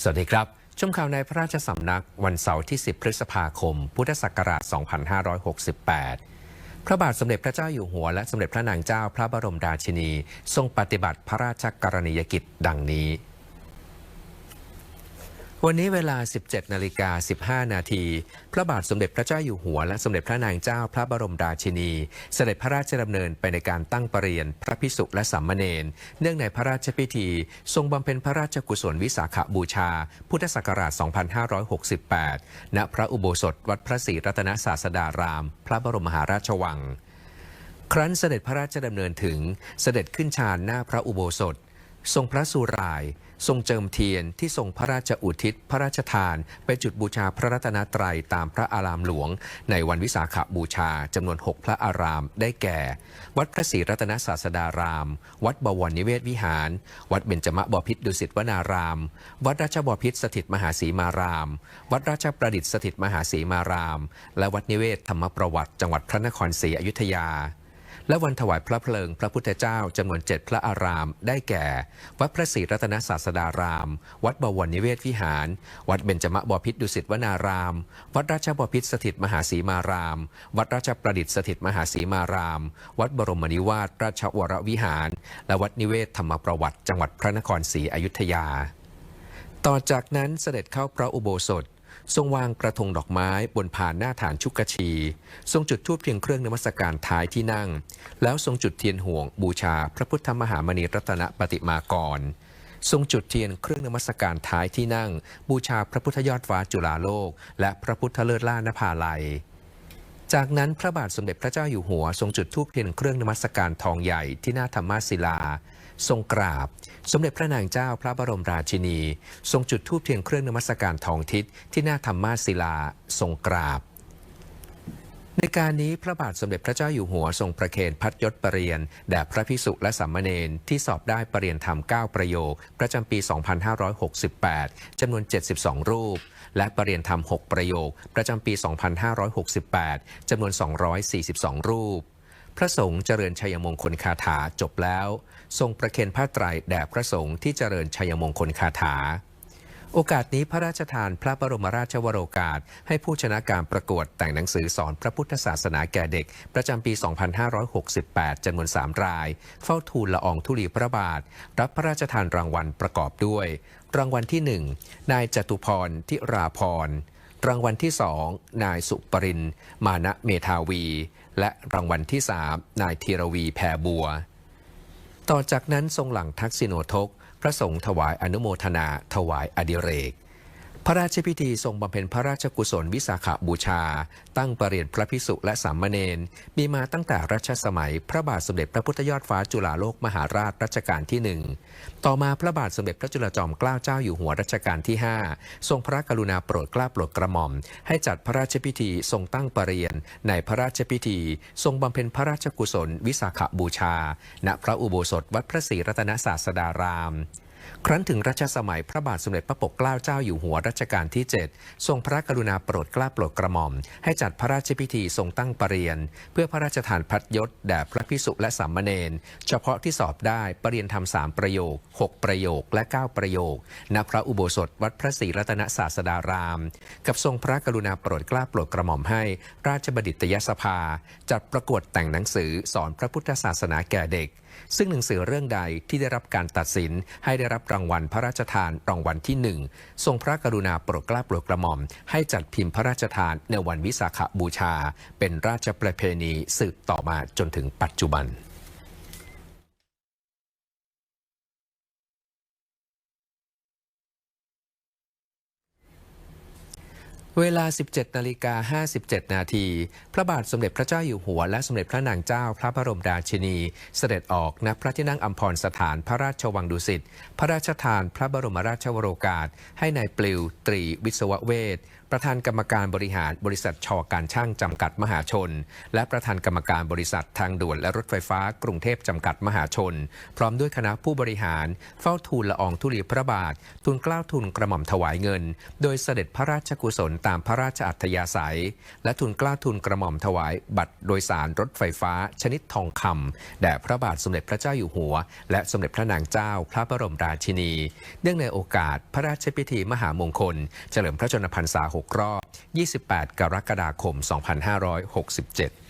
สวัสดีครับ ชมข่าวในพระราชสำนักวันเสาร์ที่ 10 พฤษภาคม พุทธศักราช 2568 พระบาทสมเด็จพระเจ้าอยู่หัว และสมเด็จพระนางเจ้าพระบรมราชินี ทรงปฏิบัติพระราชกรณียกิจดังนี้ วันนี้เวลา 17 นาฬิกา 15 นาที พระบาทสมเด็จพระเจ้าอยู่หัว และสมเด็จพระนางเจ้าพระบรมราชินี เสด็จพระราชดำเนินไปในการตั้งปรรียนพระพิสุและสามเณรเนื่องในพระราชพิธี ทรงบำเพ็ญพระราชกุศลวิสาขบูชา พุทธศักราช 2568 ณ พระอุโบสถวัดพระศรีรัตนศาสดาราม พระบรมมหาราชวัง ครั้นเสด็จพระราชดำเนินถึง เสด็จขึ้นชานหน้าพระอุโบสถ ทรงพระสุราย ทรงเจิมเทียนที่ทรงพระราชอุทิศ พระราชทานไปจุดบูชาพระรัตนตรัยตามพระอารามหลวง ในวันวิสาขบูชาจำนวน 6 พระอารามได้แก่ วัดพระศรีรัตนศาสดาราม วัดบวรนิเวศวิหาร วัดเบญจมบพิตรดุสิตวนาราม วัดราชบพิตรสถิตมหาสีมาราม วัดราชประดิษฐ์สถิตมหาสีมาราม และวัดนิเวศธรรมประวัติจังหวัดพระนครศรีอยุธยา และวันถวายพระเพลิงพระพุทธเจ้าจำนวนเจ็ดพระอาราม ได้แก่ วัดพระศรีรัตนศาสดาราม วัดบวรนิเวศวิหาร วัดเบญจมบพิตรดุสิตวนาราม วัดราชบพิตรสถิตมหาสีมาราม วัดราชประดิษฐ์สถิตมหาสีมาราม วัดบรมนิวาสราชวรวิหาร และวัดนิเวศธรรมประวัติ จังหวัดพระนครศรีอยุธยา ต่อจากนั้นเสด็จเข้าพระอุโบสถ ทรงวางกระทงดอกไม้บนผานหน้าฐานชุกชี ทรงจุดธูปเพียงเครื่องนมัสการท้ายที่นั่ง แล้วทรงจุดเทียนห่วงบูชาพระพุทธมหามณีรัตนปฏิมากร ทรงจุดเทียนเครื่องนมัสการท้ายที่นั่ง บูชาพระพุทธยอดฟ้าจุฬาโลก และพระพุทธเลิศล่านภาลัยจากนั้นพระบาทสมเด็จพระเจ้าอยู่หัวทรงจุดธูปเทียนเครื่องนมัสการทองใหญ่ที่หน้าธรรมศิลา ทรงกราบ สมเด็จพระนางเจ้าพระบรมราชินี ทรงจุดธูปเทียนเครื่องนมัสการทองทิศที่หน้าธรรมศิลาทรงกราบ ในการนี้พระบาทสมเด็จพระเจ้าอยู่หัวทรงประเคนพัดยศประเรียนแด่พระภิกษุและสามเณรที่สอบได้ประเรียนธรรม 9 ประโยค ประจำปี 2568จำนวน 72 รูป และประเรียนธรรม 6 ประโยค ประจำปี 2568จำนวน 242 รูป พระสงฆ์เจริญชัยมงคลคาถาจบแล้ว ทรงประเคนผ้าไตรแด่พระสงฆ์ที่เจริญชัยมงคลคาถา โอกาสนี้พระราชทานพระบรมราชวโรกาส ให้ผู้ชนะการประกวดแต่งหนังสือสอนพระพุทธศาสนาแก่เด็ก ประจำปี 2568จำนวน 3 ราย เฝ้าทูลละอองธุลีพระบาท รับพระราชทานรางวัลประกอบด้วย รางวัลที่ 1 นายจตุพรทิราพร รางวัลที่ 2 นายสุปริน มานะเมธาวี และรางวัลที่ 3 นายธีรวีแพรบัว ต่อจากนั้นทรงหลังทักษิโนทก พระสงฆ์ถวายอนุโมทนาถวายอดิเรก พระราชพิธีทรงบำเพ็ญพระราชกุศลวิสาขาบูชา ตั้งประเรียนพระพิสุและสามเณรมีมาตั้งแต่รัชสมัย พระบาทสมเด็จพระพุทธยอดฟ้าจุฬาโลกมหาราชรัชกาลที่หนึ่งต่อมาพระบาทสมเด็จพระจุลจอมเกล้าเจ้าอยู่หัวรัชกาลที่ 5 ทรงพระกรุณาโปรดเกล้าโปรดกระหม่อม ให้จัดพระราชพิธีทรงตั้งประเรียน ในพระราชพิธี ทรงบำเพ็ญพระราชกุศลวิสาขบูชา ณพระอุโบสถวัดพระศรีรัตนศาสดาราม ครั้นถึงรัชสมัยพระบาทสมเด็จพระปกเกล้าเจ้าอยู่หัวรัชกาลที่ 7 ทรงพระกรุณาโปรดเกล้าโปรดกระหม่อม ให้จัดพระราชพิธีทรงตั้งประเรียนเพื่อพระราชทานพัดยศแด่พระพิสุและสามเณรเฉพาะที่สอบได้ประเรียนทำสามประโยค 6 ประโยคและ 9 ประโยคณพระอุโบสถวัดพระศรีรัตนศาสดาราม กับทรงพระกรุณาโปรดเกล้าโปรดกระหม่อมให้ ราชบัณฑิตยสภา จัดประกวดแต่งหนังสือสอนพระพุทธศาสนาแก่เด็ก ซึ่งหนังสือเรื่องใดที่ได้รับการตัดสิน ให้ได้รับรางวัลพระราชทานรางวัลที่หนึ่งทรงพระกรุณาโปรดเกล้าโปรดกระหม่อม ให้จัดพิมพ์พระราชทานในวันวิสาขบูชา เป็นราชประเพณีสืบต่อมาจนถึงปัจจุบัน เวลา 17 นาฬิกา 57 นาที พระบาทสมเด็จพระเจ้าอยู่หัว และสมเด็จพระนางเจ้าพระบรมราชินี เสด็จออกณพระที่นั่งอัมพรสถานพระราชวังดุสิต พระราชทานพระบรมราชวโรกาส ให้ในายปลิว ตรีวิศวเวทประธานกรรมการบริหารบริษัทชอการช่างจำกัดมหาชน และประธานกรรมการบริษัททางด่วนและรถไฟฟ้ากรุงเทพจำกัดมหาชน พร้อมด้วยคณะผู้บริหาร เฝ้าทูลละอองธุลีพระบาททูลกล้าทูลกระหม่อมถวายเงิน โดยเสด็จพระราชกุศลตามพระราชอัธยาศัย และทูลกล้าทูลกระหม่อมถวาย บัตรโดยสารรถไฟฟ้า ชนิดทองคำแด่พระบาทสมเด็จพระเจ้าอยู่หัว และสมเด็จพระนางเจ้า พระบรมราชินี เนื่องในโอกาสพระราชพิธีมหามงคล เฉลิมพระชนมพรรษา6 รอบ 28 กรกฎาคม 2567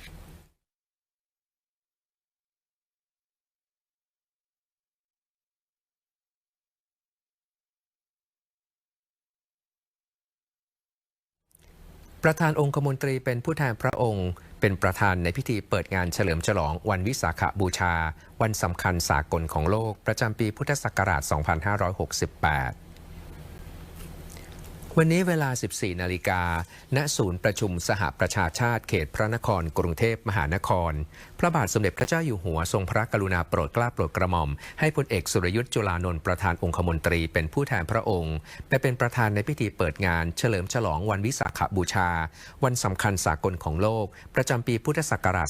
ประธานองคมนตรีเป็นผู้แทนพระองค์ เป็นประธานในพิธีเปิดงานเฉลิมฉลองวันวิสาขบูชา วันสำคัญสากลของโลกประจำปีพุทธศักราช 2568 วันนี้เวลา 14 นาฬิกา ณ ศูนย์ประชุมสหประชาชาติเขตพระนครกรุงเทพมหานคร ระบาทสมเด็จพระเจ้าอยู่หัวทรงพระกรุณาโปรดเกล้าโปรดกระหม่อม ให้พลเอกสุรยุทธ์จุลานนท์ประธานองคมนตรีเป็นผู้แทนพระองค์ ไปเป็นประธานในพิธีเปิดงาน เฉลิมฉลองวันวิสาขบูชา วันสำคัญสากลของโลก ประจำปีพุทธศักราช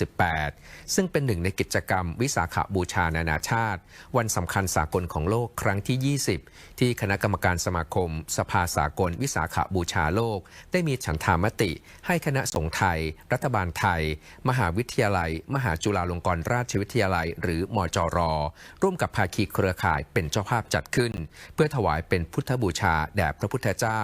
2568 ซึ่งเป็นหนึ่งในกิจกรรมวิสาขบูชานานาชาติ วันสำคัญสากลของโลกครั้งที่ 20 ที่คณะกรรมการสมาคม สภาสากล วิสาขบูชาโลก ได้มีฉันทามติ ให้คณะสงฆ์ไทย รัฐบาลไทย มหาวิททยาลัย มหาจุฬาลงกรณราชวิทยาลัย หรือมจรร่วมกับภาคีเครือข่ายเป็นเจ้าภาพจัดขึ้น เพื่อถวายเป็นพุทธบูชาแด่พระพุทธเจ้า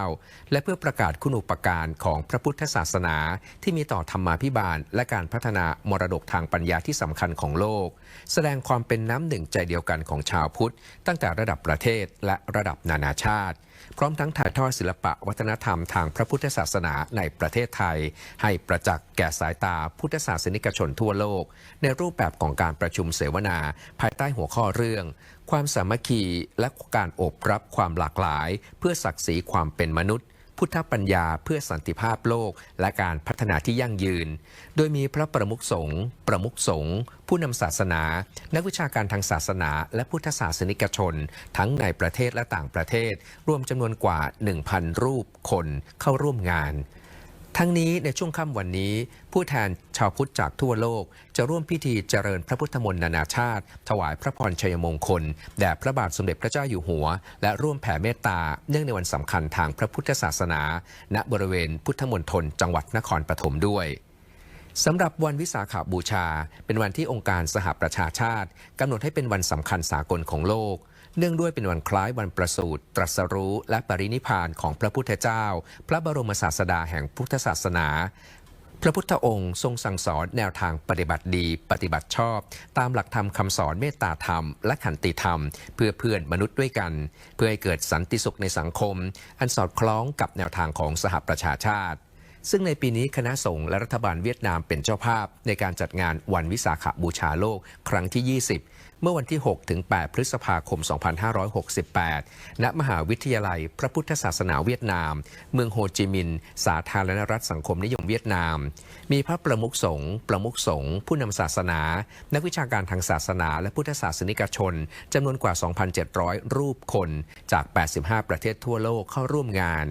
และเพื่อประกาศคุณูปการของพระพุทธศาสนา ที่มีต่อธรรมาภิบาล และการพัฒนามรดกทางปัญญาที่สำคัญของโลก แสดงความเป็นน้ำหนึ่งใจเดียวกันของชาวพุทธ ตั้งแต่ระดับประเทศและระดับนานาชาติ พร้อมทั้งถ่ายทอดศิลปะวัฒนธรรมทางพระพุทธศาสนาในประเทศไทย ให้ประจักษ์แก่สายตาพุทธศาสนิกชนทั่วโลก ในรูปแบบของการประชุมเสวนา ภายใต้หัวข้อเรื่อง ความสามัคคีและการโอบรับความหลากหลาย เพื่อศักดิ์ศรีความเป็นมนุษย์ พุทธปัญญาเพื่อสันติภาพโลกและการพัฒนาที่ยั่งยืน โดยมีพระประมุขสงฆ์ประมุขสงฆ์ผู้นำศาสนา นักวิชาการทางศาสนา และพุทธศาสนิกชน ทั้งในประเทศและต่างประเทศ รวมจำนวนกว่า 1,000 รูปคนเข้าร่วมงาน ทั้งนี้ในช่วงค่ำวันนี้ ผู้แทนชาวพุทธจากทั่วโลก จะร่วมพิธีเจริญพระพุทธมนต์นานาชาติ ถวายพระพรชัยมงคล แด่พระบาทสมเด็จพระเจ้าอยู่หัว และร่วมแผ่เมตตา เนื่องในวันสำคัญทางพระพุทธศาสนา ณบริเวณพุทธมณฑลจังหวัดนครปฐมด้วยสำหรับวันวิสาขาบูชา เป็นวันที่องค์การสหประชาชาติกำหนดให้เป็นวันสำคัญสากลของโลก เนื่องด้วยเป็นวันคล้ายวันประสูติตรัสรู้และปรินิพานของพระพุทธเจ้า พระบรมศาสดาแห่งพุทธศาสนาพระพุทธองค์ทรงสั่งสอนแนวทางปฏิบัติดี ปฏิบัติชอบ ตามหลักธรรมคำสอนเมตตาธรรม และขันติธรรม เพื่อเพื่อนมนุษย์ด้วยกัน เพื่อให้เกิดสันติสุขในสังคม อันสอดคล้องกับแนวทางของสหประชาชาติ ซึ่งในปีนี้คณะสงฆ์และรัฐบาลเวียดนามเป็นเจ้าภาพ ในการจัดงานวันวิสาขบูชาโลก ครั้งที่ 20 เมื่อวันที่ 6 ถึง 8 พฤษภาคม 2568 ณ มหาวิทยาลัยพระพุทธศาสนาเวียดนาม เมืองโฮจิมินห์ สาธารณรัฐสังคมนิยมเวียดนาม มีพระประมุขสงฆ์ ประมุขสงฆ์ ผู้นำศาสนา นักวิชาการทางศาสนา และพุทธศาสนิกชน จำนวนกว่า 2,700 รูปคน จาก 85 ประเทศทั่วโลกเข้าร่วมงาน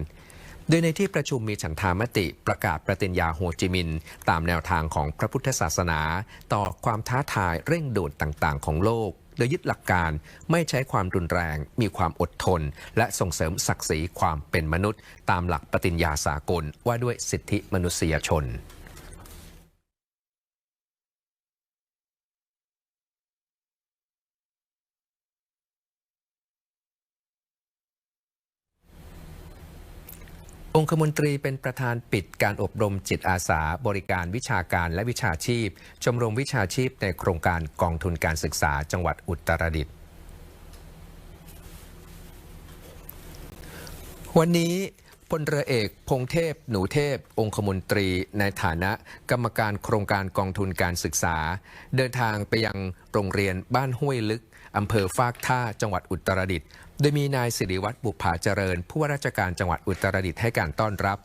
โดยในที่ประชุมมีฉันทามติประกาศประติญญาโฮจิมินห์ตามแนวทางของพระพุทธศาสนา ต่อความท้าทายเร่งด่วนต่างๆ ของโลก โดยยึดหลักการไม่ใช้ความรุนแรง มีความอดทน และส่งเสริมศักดิ์ศรีความเป็นมนุษย์ ตามหลักปฏิญญาสากลว่าด้วยสิทธิมนุษยชน องคมนตรีเป็นประธานปิดการอบรมจิตอาสา บริการวิชาการและวิชาชีพ ชมรมวิชาชีพในโครงการกองทุนการศึกษาจังหวัดอุตรดิตถ์วันนี้พลเรือเอกพงเทพ หนูเทพ องคมนตรี ในฐานะกรรมการโครงการกองทุนการศึกษา เดินทางไปยังโรงเรียนบ้านห้วยลึกอำเภอฟากท่าจังหวัดอุตรดิตถ์ โดยมีนายสิริวัตรบุภาเจริญ ผู้ว่าราชการจังหวัดอุตรดิตถ์ให้การต้อนรับ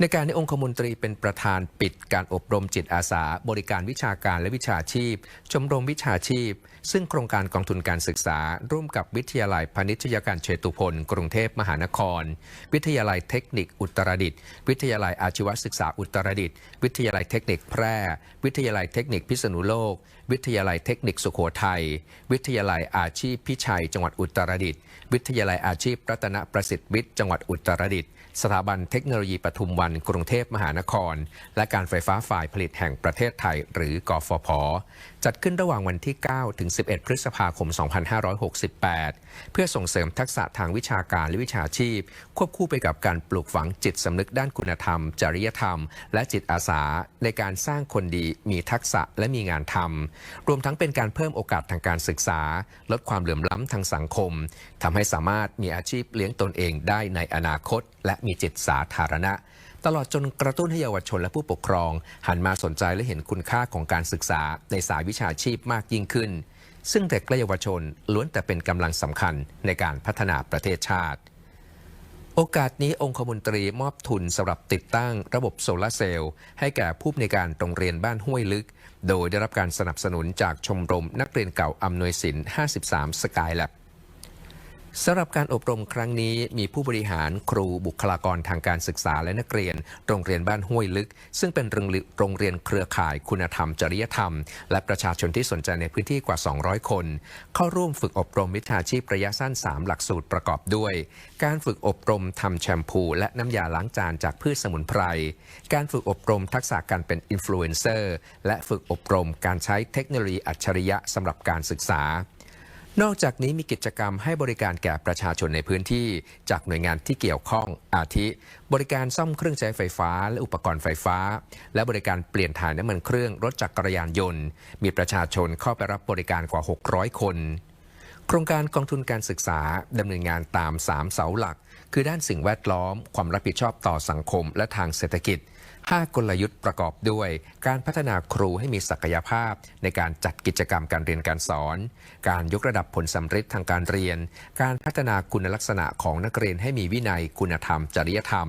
ในการในองคมนตรีเป็นประธานปิดการอบรมจิตอาสา บริการวิชาการและวิชาชีพ ชมรมวิชาชีพ ซึ่งโครงการกองทุนการศึกษา ร่วมกับวิทยาลัยพาณิชยการเชตุพล กรุงเทพมหานคร วิทยาลัยเทคนิคอุตรดิตถ์วิทยาลัยอาชีวศึกษาอุตรดิตถ์วิทยาลัยเทคนิคแพร่ วิทยาลัยเทคนิคพิษณุโลก วิทยาลัยเทคนิคสุโขทัยวิทยาลัยอาชีพพิชัย จังหวัดอุตรดิตถ์วิทยาลัยอาชีพรัตนประสิทธิ์วิทย์จังหวัดอุตรดิตถ์ สถาบันเทคโนโลยีปทุมวันกรุงเทพมหานคร และการไฟฟ้าฝ่ายผลิตแห่งประเทศไทย หรือกฟผ จัดขึ้นระหว่างวันที่ 9 ถึง 11 พฤษภาคม 2568 เพื่อส่งเสริมทักษะทางวิชาการและวิชาชีพ ควบคู่ไปกับการปลูกฝังจิตสำนึกด้านคุณธรรม จริยธรรม และจิตอาสา ในการสร้างคนดีมีทักษะและมีงานทำรวมทั้งเป็นการเพิ่มโอกาสทางการศึกษา ลดความเหลื่อมล้ำทางสังคมทำให้สามารถมีอาชีพเลี้ยงตนเองได้ในอนาคตและมีจิตสาธารณะ ตลอดจนกระตุ้นให้เยาวชนและผู้ปกครอง หันมาสนใจและเห็นคุณค่าของการศึกษาในสายวิชาชีพมากยิ่งขึ้น ซึ่งเด็กและเยาวชนล้วนแต่เป็นกำลังสำคัญในการพัฒนาประเทศชาติ โอกาสนี้องคมนตรีมอบทุนสำหรับติดตั้งระบบโซลาร์เซลล์ให้แก่ผู้ในการโรงเรียนบ้านห้วยลึก โดยได้รับการสนับสนุนจากชมรมนักเรียนเก่าอำนวยสิน 53 สกายแลบ สำหรับการอบรมครั้งนี้มีผู้บริหารครูบุคลากรทางการศึกษาและนักเรียน โรงเรียนบ้านห้วยลึก ซึ่งเป็นโรงเรียนเรียนเครือข่ายคุณธรรม จริยธรรม และประชาชนที่สนใจในพื้นที่กว่า 200 คน เข้าร่วมฝึกอบรมวิชาชีพระยะสั้น 3 หลักสูตรประกอบด้วย การฝึกอบรมทำแชมพู และน้ำยาล้างจานจากพืชสมุนไพร การฝึกอบรมทักษะการเป็นอินฟลูเอนเซอร์และฝึกอบรมการใช้เทคโนโลยีอัจฉริยะสำหรับการศึกษา นอกจากนี้มีกิจกรรมให้บริการแก่ประชาชนในพื้นที่ จากหน่วยงานที่เกี่ยวข้องอาทิ บริการซ่อมเครื่องใช้ไฟฟ้า และอุปกรณ์ไฟฟ้า และบริการเปลี่ยนถ่ายน้ำมันเครื่องรถจักรยานยนต์ มีประชาชนเข้าไปรับบริการกว่า 600 คน โครงการกองทุนการศึกษาดำเนินงานตาม 3 เสาหลัก คือด้านสิ่งแวดล้อม ความรับผิดชอบต่อสังคม และทางเศรษฐกิจ 5 กลยุทธ์ประกอบด้วย การพัฒนาครูให้มีศักยภาพ ในการจัดกิจกรรมการเรียนการสอน การยกระดับผลสำเร็จทางการเรียน การพัฒนาคุณลักษณะของนักเรียนให้มีวินัยคุณธรรม จริยธรรม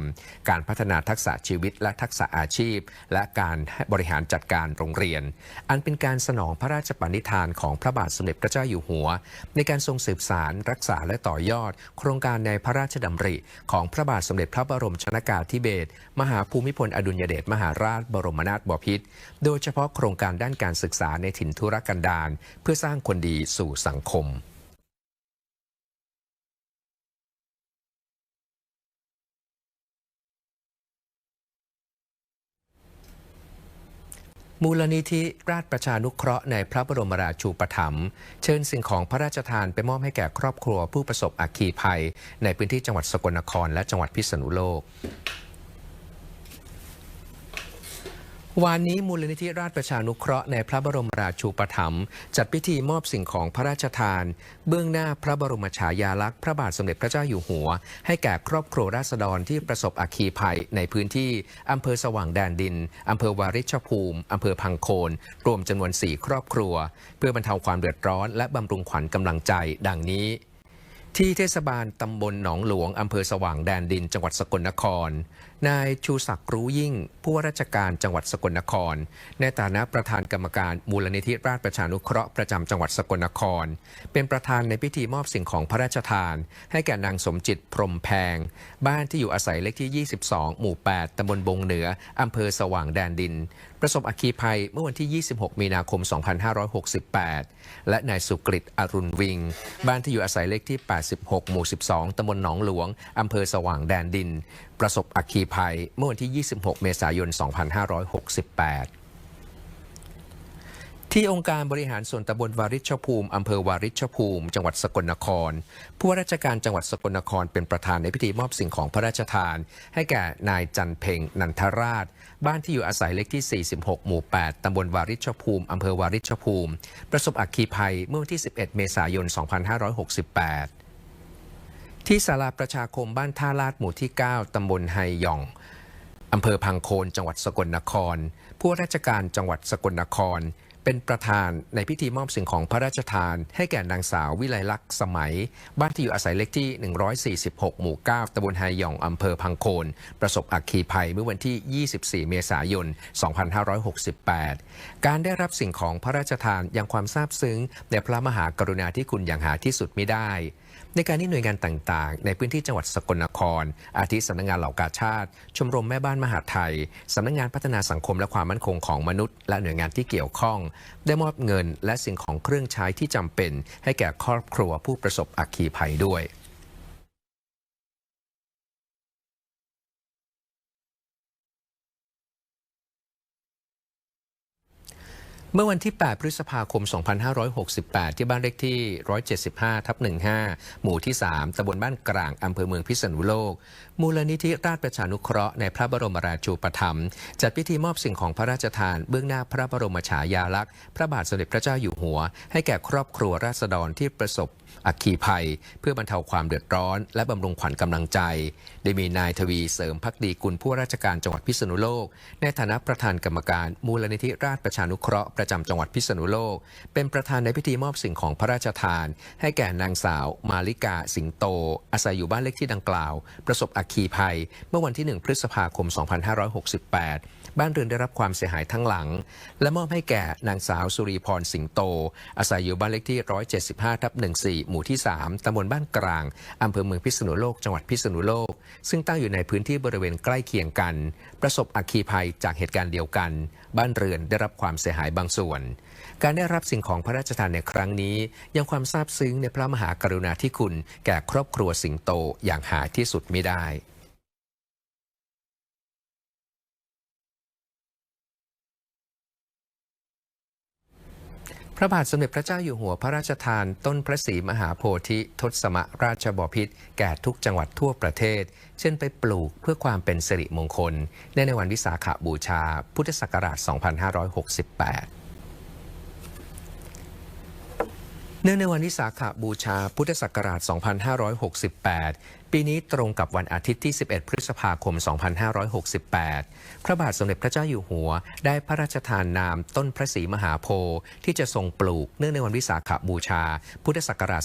การพัฒนาทักษะชีวิตและทักษะอาชีพ และการบริหารจัดการโรงเรียน อันเป็นการสนองพระราชปณิธานของพระบาทสมเด็จพระเจ้าอยู่หัว ในการทรงสืบสารรักษาและต่อยอด โครงการในพระราชดำริ ของพระบาทสมเด็จพระบรมชนากาธิเบศรมหาภูมิพลอดุลยเดชมหาราชบรมนาถบพิตรโดยเฉพาะโครงการด้านการศึกษาในถิ่นทุรกันดารเพื่อสร้างคนดีสู่สังคมมูลนิธิราชประชานุเคราะห์ในพระบรมราชูปถัมภ์เชิญสิ่งของพระราชทานไปมอบให้แก่ครอบครัวผู้ประสบอัคคีภัย ในพื้นที่จังหวัดสกลนครและจังหวัดพิษณุโลก วานนี้มูลนิธิราชประชานุเคราะห์ในพระบรมราชูปถัมภ์จัดพิธีมอบสิ่งของพระราชทาน เบื้องหน้าพระบรมฉายาลักษณ์พระบาทสมเด็จพระเจ้าอยู่หัว ให้แก่ครอบครัวราษฎรที่ประสบอัคคีภัยในพื้นที่อำเภอสว่างแดนดินอำเภอวาริชภูมิอำเภอพังโคน รวมจำนวน4ครอบครัว เพื่อบรรเทาความเดือดร้อนและบำรุงขวัญกำลังใจ ดังนี้ ที่เทศบาลตำบลหนองหลวงอำเภอสว่างแดนดิน จังหวัดสกลนคร นายชูศักดิ์รู้ยิ่ง ผู้ว่าราชการจังหวัดสกลนคร ในฐานะประธานกรรมการมูลนิธิราชประชานุเคราะห์ประจำจังหวัดสกลนคร เป็นประธานในพิธีมอบสิ่งของพระราชทาน ให้แก่นางสมจิตพรมแพง บ้านที่อยู่อาศัยเลขที่ 22 หมู่ 8ตำบลบงเหนืออำเภอสว่างแดนดิน ประสบอัคคีภัยเมื่อวันที่ 26 มีนาคม 2568 และนายสุกฤตอรุณวิง บ้านที่อยู่อาศัยเลขที่ 86 หมู่ 12 ตำบลหนองหลวง อำเภอสว่างแดนดิน ประสบอัคคีภัยเมื่อวันที่ 26 เมษายน 2568 ที่องค์การบริหารส่วนตำบลวาริชภูมิอำเภอวาริชภูมิ จังหวัดสกลนคร ผู้ว่าราชการจังหวัดสกลนครเป็นประธานในพิธีมอบสิ่งของพระราชทาน ให้แก่นายจันเพ็งนันทราช บ้านที่อยู่อาศัยเลขที่ 46 หมู่ 8 ตำบลวาริชภูมิอำเภอวาริชภูมิ ประสบอัคคีภัยเมื่อวันที่ 11 เมษายน 2568 ที่ศาลาประชาคมบ้านท่าลาดหมู่ที่ 9 ตำบลไฮหยองอำเภอพังโคนจังหวัดสกลนคร ผู้ราชการจังหวัดสกลนคร เป็นประธานในพิธีมอบสิ่งของพระราชทาน ให้แก่นางสาววิไลลักษณ์สมัย บ้านที่อยู่อาศัยเล็กที่ 146 หมู่ 9ตำบลไฮหยองอำเภอพังโคน ประสบอัคคีภัยเมื่อวันที่ 24 เมษายน 2568 การได้รับสิ่งของพระราชทานยังความซาบซึ้งในพระมหากรุณาธิคุณอย่างหาที่สุดไม่ได้ ในการที่หน่วยงานต่างๆ ในพื้นที่จังหวัดสกลนคร อาทิสำนักงานเหล่ากาชาติ ชมรมแม่บ้านมหาไทยสำนักงานพัฒนาสังคมและความมั่นคงของมนุษย์ และหน่วยงานที่เกี่ยวข้อง ได้มอบเงินและสิ่งของเครื่องใช้ที่จำเป็น ให้แก่ครอบครัวผู้ประสบอัคคีภัยด้วย เมื่อวันที่ 8 พฤษภาคม 2568 ที่บ้านเลขที่ 175 ทับ 15 หมู่ที่ 3 ตำบลบ้านกลาง อำเภอเมืองพิษณุโลกมูลนิธิราชประชานุเคราะห์ในพระบรมราชูปถัมภ์จัดพิธีมอบสิ่งของพระราชทาน เบื้องหน้าพระบรมฉายาลักษณ์พระบาทสมเด็จพระเจ้าอยู่หัว ให้แก่ครอบครัวราษฎรที่ประสบอัคคีภัย เพื่อบรรเทาความเดือดร้อน และบำรุงขวัญกำลังใจ ได้มีนายทวีเสริมพักดีกุลผู้ราชการจังหวัดพิษณุโลก ในฐานะประธานกรรมการ มูลนิธิราชประชานุเคราะห์ประจำจังหวัดพิษณุโลก เป็นประธานในพิธีมอบสิ่งของพระราชทาน ให้แก่นางสาว มาลิกาสิงโต อาศัยอยู่บ้านเลขที่ดังกล่าว ประสบอัคีภัย เมื่อวันที่ 1 พฤษภาคม 2568 บ้านเรือนได้รับความเสียหายทั้งหลัง และมอบให้แก่นางสาวสุรีพรสิงโต อาศัยอยู่บ้านเลขที่ 175 ทับ14 หมู่ที่ 3 ตำบลบ้านกลาง อำเภอเมืองพิษณุโลก จังหวัดพิษณุโลก ซึ่งตั้งอยู่ในพื้นที่บริเวณใกล้เคียงกัน ประสบอัคคีภัยจากเหตุการณ์เดียวกัน บ้านเรือนได้รับความเสียหายบางส่วน การได้รับสิ่งของพระราชทานในครั้งนี้ ยังความซาบซึ้งในพระมหากรุณาธิคุณ แก่ครอบครัวสิงโตอย่างหาที่สุดไม่ได้ พระบาทสมเด็จพระเจ้าอยู่หัวพระราชทานต้นพระศรีมหาโพธิทศมราชบพิตรแก่ทุกจังหวัดทั่วประเทศ เช่นไปปลูกเพื่อความเป็นสิริมงคล ในในวันวิสาขบูชา พุทธศักราช 2568เนื่องในวันวิสาขบูชาพุทธศักราช 2568 ปีนี้ตรงกับวันอาทิตย์ที่ 11 พฤษภาคม 2568 พระบาทสมเด็จพระเจ้าอยู่หัว ได้พระราชทานนามต้นพระศรีมหาโพธิ์ที่จะทรงปลูกเนื่องในวันวิสาขบูชา พุทธศักราช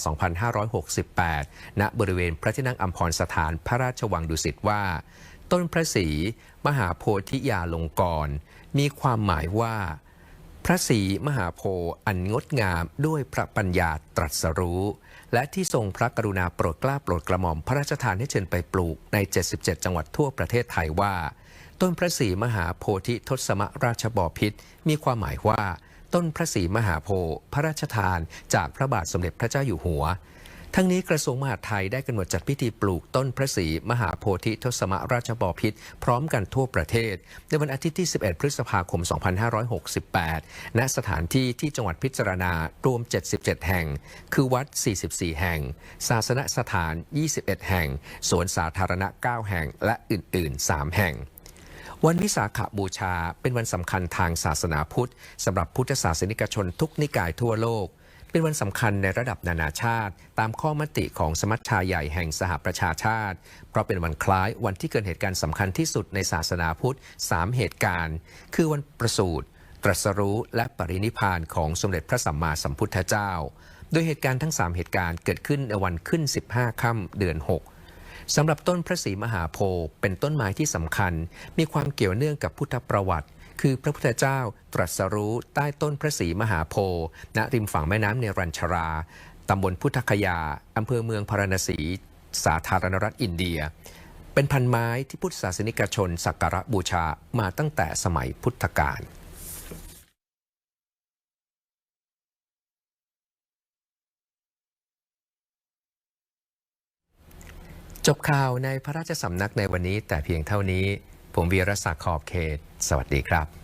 2568 ณ บริเวณพระที่นั่งอัมพรสถานพระราชวังดุสิตว่า ต้นพระศรีมหาโพธิยาลงกร มีความหมายว่า พระศรีมหาโพธิ์อันงดงามด้วยพระปัญญาตรัสรู้ และที่ทรงพระกรุณาโปรดกล้าโปรดกระหม่อมพระราชทานให้เชิญไปปลูกใน 77 จังหวัดทั่วประเทศไทยว่า ต้นพระศรีมหาโพธิทศมราชบอพิษมีความหมายว่า ต้นพระศรีมหาโพธิ์พระราชทานจากพระบาทสมเด็จพระเจ้าอยู่หัว ทั้งนี้กระทรวงมหาดไทยได้กำหนดจัดพิธีปลูกต้นพระศรีมหาโพธิทศมราชบพิตรพร้อมกันทั่วประเทศ ในวันอาทิตย์ที่ 11 พฤษภาคม 2568 ณ สถานที่ที่จังหวัดพิจารณารวม 77 แห่ง คือวัด 44 แห่ง ศาสนสถาน 21 แห่ง สวนสาธารณะ 9 แห่ง และอื่น ๆ 3 แห่งวันวิสาขบูชาเป็นวันสำคัญทางศาสนาพุทธสำหรับพุทธศาสนิกชนทุกนิกายทั่วโลก เป็นวันสำคัญในระดับนานาชาติ ตามข้อมติของสมัชชาใหญ่แห่งสหประชาชาติ เพราะเป็นวันคล้ายวันที่เกิดเหตุการณ์สำคัญที่สุดในศาสนาพุทธ 3 เหตุการณ์ คือวันประสูติตรัสรู้และปรินิพานของสมเด็จพระสัมมาสัมพุทธเจ้า โดยเหตุการณ์ทั้ง 3 เหตุการณ์เกิดขึ้นในวันขึ้น 15 ค่ำเดือน 6สำหรับต้นพระศรีมหาโพธิ์เป็นต้นไม้ที่สำคัญ มีความเกี่ยวเนื่องกับพุทธประวัติ คือพระพุทธเจ้าตรัสรู้ใต้ต้นพระศรีมหาโพธิ์ณริมฝั่งแม่น้ำเนรัญชราตำบลพุทธคยาอำเภอเมืองพาราณสี สาธารณรัฐอินเดีย เป็นพันไม้ที่พุทธศาสนิกชนสักการะบูชามาตั้งแต่สมัยพุทธกาลจบข่าวในพระราชสำนักในวันนี้แต่เพียงเท่านี้ ผมวีรศักดิ์ขอบเขต สวัสดีครับ